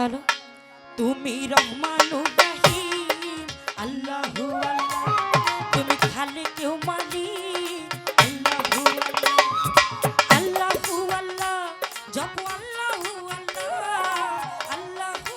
Hello তুমি রহমানু রাহিম আল্লাহু আল্লাহ। তুমি খালে কেউ মানি আল্লাহু। আল্লাহ আল্লাহু, জপ আল্লাহু আল্লাহ। আল্লাহু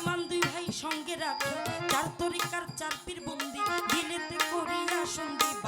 ইমাম দুই ভাই সঙ্গে রাখে। চার তরিকার চার পীর বন্দি গিলেতে করিয়া সন্দীপ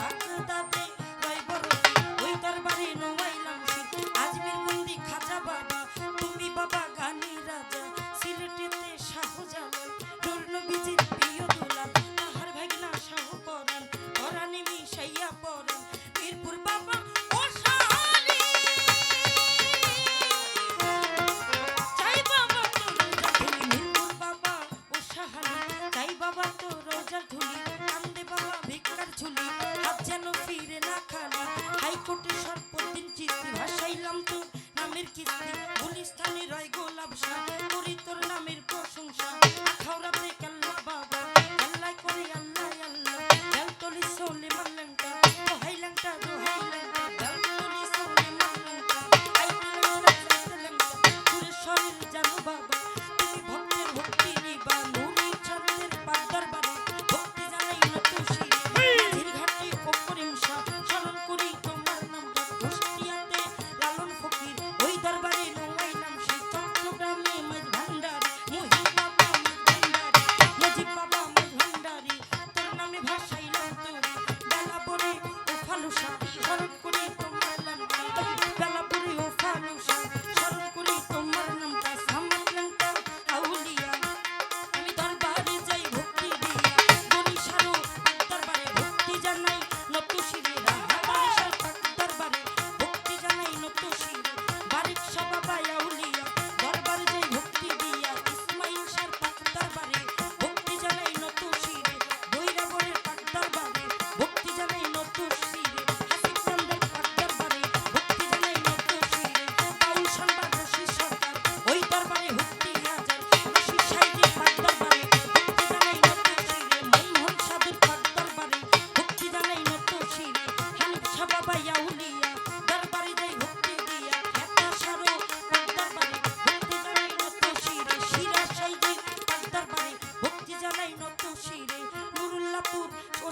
নাম তোর নামের কিস্তি। পুলিশ থানে রয় গোলাপ শাহ করি তোর নামের প্রশংসা। আঠাউরাতে কাল্লা বাবা, আল্লাহ করে আল্লাহ আল্লাহ। জল তলি সোলে মাল্লাংটা দোহাই লাংটা দোহাই লাংটা জল তলি সোলে মাল্লাংটা আই লাংটা লাংটা তোর শরীর জানো বাবা, তুমি ভক্তের ভক্তি।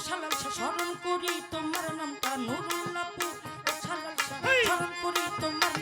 সরণ করি তোমার নামটা নুরুল্লাপু সালাম করি তোমার